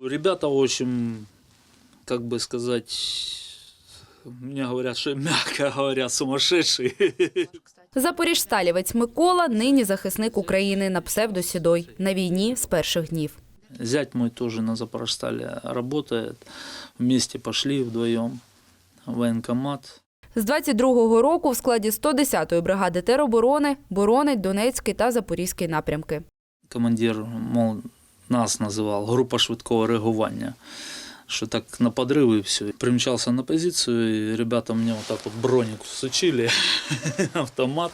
Ребята, в общем, как бы сказать, мне говорят, что мягко говоря, сумасшедшие. Запоріжсталівець Микола нині захисник України на псевдо Сідой на війні з перших днів. Зять мой тоже на Запорожстале работает. Вместе пошли вдвоем в военкомат. З 22-го року в складі 110-ї бригади тероборони боронить Донецький та Запорізький напрямки. Командир, мол, нас називав група швидкого реагування. Що так на подрыв и все. Примчался на позицию, и ребята мне вот так вот броник всучили, автомат.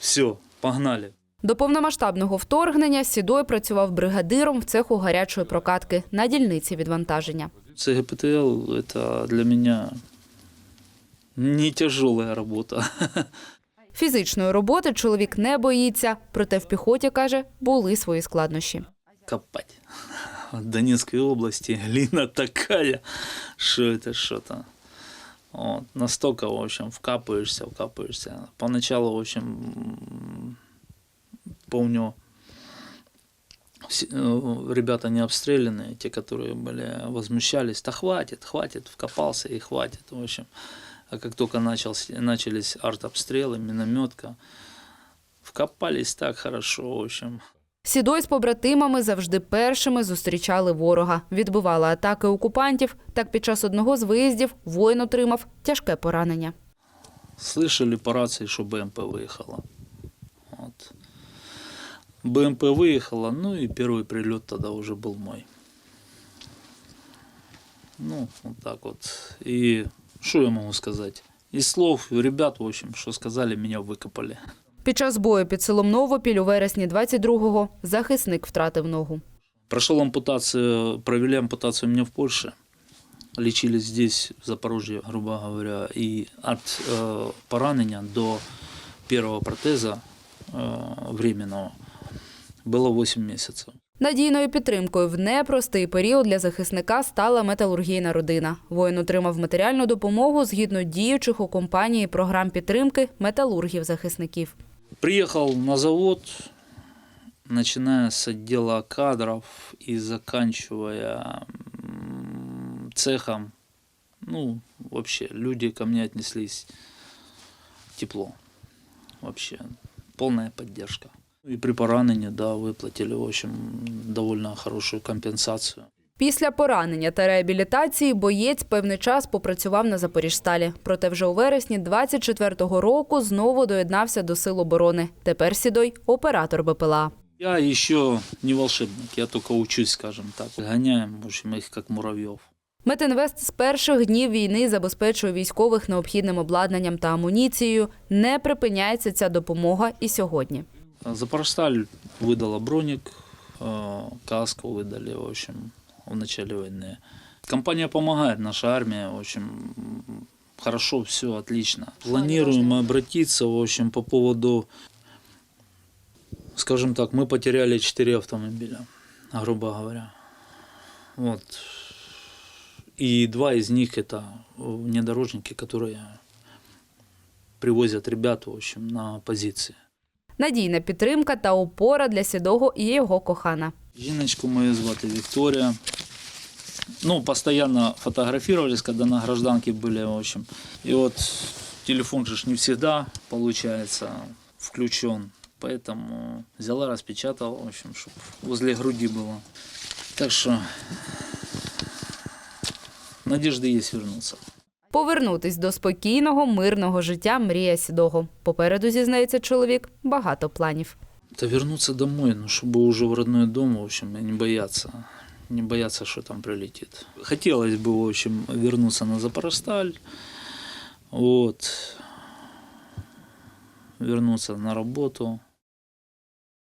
Все, погнали. До повномасштабного вторгнення Сідой працював бригадиром в цеху гарячої прокатки на дільниці відвантаження. ЦГПТЛ – это для меня не тяжелая работа. Фізичної роботи чоловік не боїться, проте в піхоті каже, були свої складнощі. Копать. В Донецкой области глина такая, что это что-то. Вот, настолько, в общем, вкапываешься, вкапываешься. Поначалу, в общем, помню, э, ребята не обстрелянные, те, которые были, возмущались, да хватит, хватит, вкопался и хватит, в общем. А как только начался, начались артобстрелы, минометка, вкопались так хорошо, в общем. Сідой з побратимами завжди першими зустрічали ворога, відбивали атаки окупантів. Так під час одного з виїздів воїн отримав тяжке поранення. Слышали по рации, что БМП выехала. Вот. БМП выехала, ну и первый прилет тогда уже был мой. Ну, вот так вот. И что я могу сказать? Из слов ребят, в общем, что сказали, меня выкопали. Під час бою під селом Новопіль у вересні 22-го захисник втратив ногу. Прошел ампутацию, провели ампутацию у меня в Польше. Лечились здесь, в Запорожье, грубо говоря. И от э, поранения до первого протеза э, временного было 8 месяцев. Надійною підтримкою в непростий період для захисника стала металургійна родина. Воїн отримав матеріальну допомогу згідно діючих у компанії програм підтримки металургів-захисників. Приехал на завод, начиная с отдела кадров и заканчивая цехом. Ну, вообще, люди ко мне отнеслись тепло. Вообще, полная поддержка. И при поранении, да, выплатили, в общем, довольно хорошую компенсацию. Після поранення та реабілітації боєць певний час попрацював на Запоріжсталі. Проте вже у вересні 24-го року знову доєднався до сил оборони. Тепер Сідой – оператор БПЛА. Я еще не волшебник, я только учусь, скажем так. Гоняем, в общем, их как муравьев. Метинвест з перших днів війни забезпечує військових необхідним обладнанням та амуніцією. Не припиняється ця допомога і сьогодні. Запорожсталь выдала броник, э, каску выдали, в общем, в начале войны. Компания помогает, наша армия, в общем, м, хорошо, все, отлично. Планируем обратиться, в общем, по поводу, скажем так, мы потеряли 4 автомобиля, грубо говоря. Вот. И два из них это внедорожники, которые привозят ребят, в общем, на позиции. Надійна підтримка та опора для Сідого і його кохана. Жіночку мою звати Вікторія. Ну, постоянно фотографировались, когда на гражданке были, в общем. И вот телефон же ж не всегда, получается, включен. Поэтому взяла, распечатала, в общем, чтобы возле груди было. Так что надежды есть вернуться. Повернутись до спокійного, мирного життя мрія Сідого. Попереду, зізнається чоловік, багато планів. Да вернуться домой, ну, чтобы уже в родной дом, в общем, и не бояться. Не бояться, что там прилетит. Хотелось бы, в общем, вернуться на Запорожсталь. Вот. Вернуться на работу.